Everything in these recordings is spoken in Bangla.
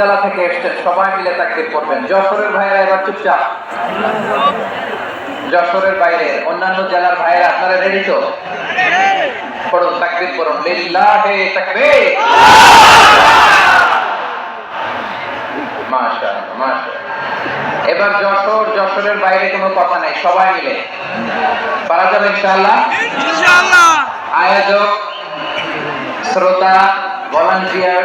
জেলা থেকে এসছেন সবাই মিলে তাকবির করবেন। যশোরের ভাইয়েরা এবার চুপচাপ। যশোরের বাইরে অন্যান্য জেলার ভাইয়েরা আপনারা রেডি তো? পড়ুন তাকবির করুন লিল্লাহে তাকবীর। মাশাআল্লাহ মাশাআল্লাহ। এবার যশোর যশোরের বাইরে কোনো কথা নাই সবাই মিলে। পারা যাবে ইনশাআল্লাহ? আয়োজক শ্রোতা ভলান্টিয়ার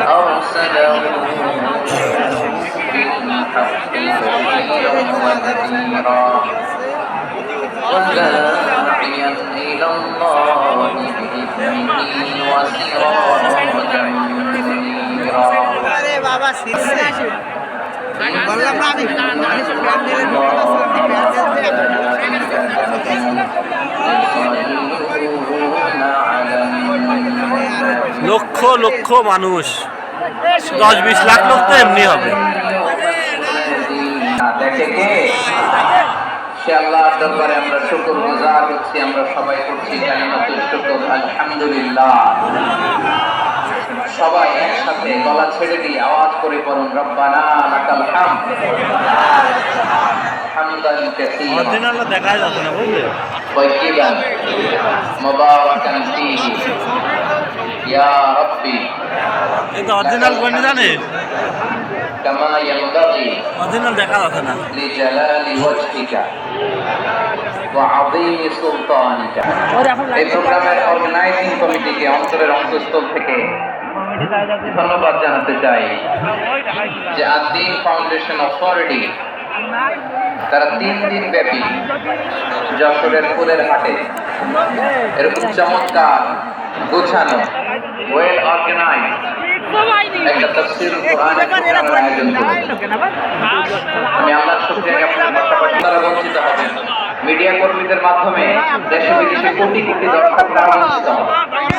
أرسله بالحق بشيرا ونذيرا وداعيا إلى الله بإذنه وسراجا منيرا লক্ষ মানুষ। দশ বিশ লাখ লোক তো এমনি হবে। দরবারে আমরা আমরা সবাই করছি সবাই একসাথে গলা ছেড়ে দিয়ে আওয়াজ দেখা যাবে না বুঝলে? কমিটিকে অন্তরের অন্তঃস্থল থেকে ধন্যবাদ জানাতে চাই যে ফাউন্ডেশন অথরিটি তারা তিন দিন ব্যাপী যশোরের ফুলের হাটে এরকম চমৎকার গোছানো ওয়েল অর্গানাইজ মিডিয়া কর্মীদের মাধ্যমে দেশে বিদেশে কোটি কোটি দর্শকরা বঞ্চিত হবে।